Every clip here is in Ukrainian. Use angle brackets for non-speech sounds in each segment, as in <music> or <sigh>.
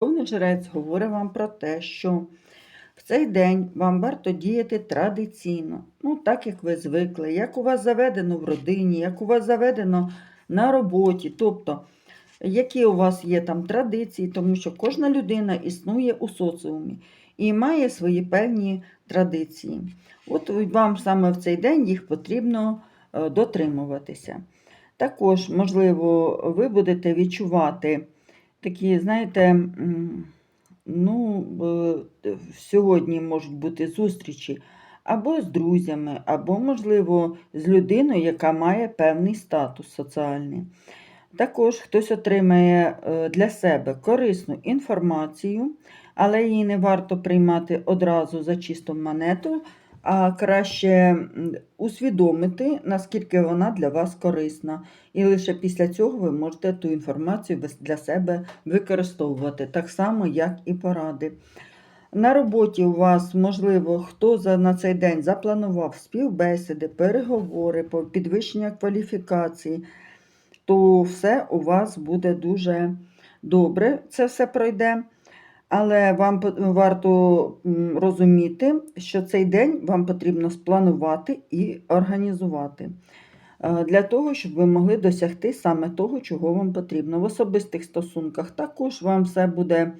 Верховний жрець говорить вам про те, що в цей день вам варто діяти традиційно, ну так як ви звикли, як у вас заведено в родині, як у вас заведено на роботі, тобто які у вас є там традиції, тому що кожна людина існує у соціумі і має свої певні традиції. От вам саме в цей день їх потрібно е, дотримуватися. Також, можливо, ви будете відчувати такі, знаєте, ну, е, сьогодні можуть бути зустрічі або з друзями, або, можливо, з людиною, яка має певний статус соціальний. Також хтось отримає е, для себе корисну інформацію, але її не варто приймати одразу за чисту монету, а краще усвідомити, наскільки вона для вас корисна. І лише після цього ви можете ту інформацію для себе використовувати, так само, як і поради. На роботі у вас, можливо, хто за, на цей день запланував співбесіди, переговори підвищення кваліфікації, то все у вас буде дуже добре, це все пройде. Але вам варто розуміти, що цей день вам потрібно спланувати і організувати е, для того, щоб ви могли досягти саме того, чого вам потрібно. В особистих стосунках також вам все буде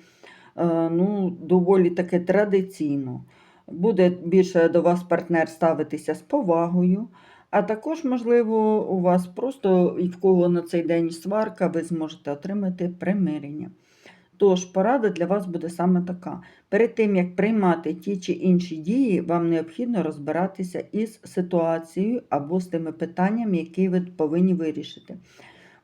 е, ну, доволі таки традиційно. Буде більше до вас партнер ставитися з повагою, а також, можливо, у вас просто і в кого на цей день сварка, ви зможете отримати примирення. Тож, порада для вас буде саме така. Перед тим, як приймати ті чи інші дії, вам необхідно розбиратися із ситуацією або з тими питаннями, які ви повинні вирішити.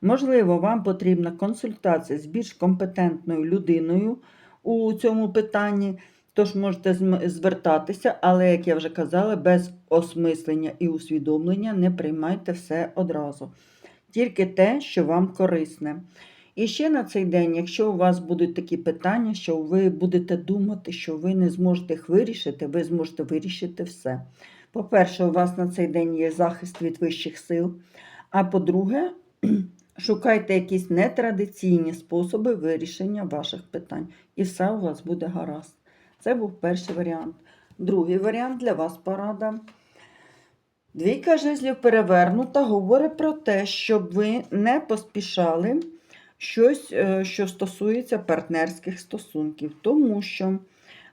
Можливо, вам потрібна консультація з більш компетентною людиною у цьому питанні, тож можете звертатися, але, як я вже казала, без осмислення і усвідомлення не приймайте все одразу. Тільки те, що вам корисне. І ще на цей день, якщо у вас будуть такі питання, що ви будете думати, що ви не зможете їх вирішити, ви зможете вирішити все. По-перше, у вас на цей день є захист від вищих сил. А по-друге, <clears throat> шукайте якісь нетрадиційні способи вирішення ваших питань. І все у вас буде гаразд. Це був перший варіант. Другий варіант для вас порада. Двійка жезлів перевернута говорить про те, щоб ви не поспішали щось, е, що стосується партнерських стосунків, тому що,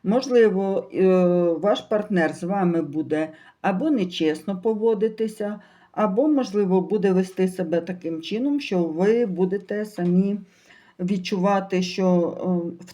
можливо, е, ваш партнер з вами буде або нечесно поводитися, або, можливо, буде вести себе таким чином, що ви будете самі відчувати, що е,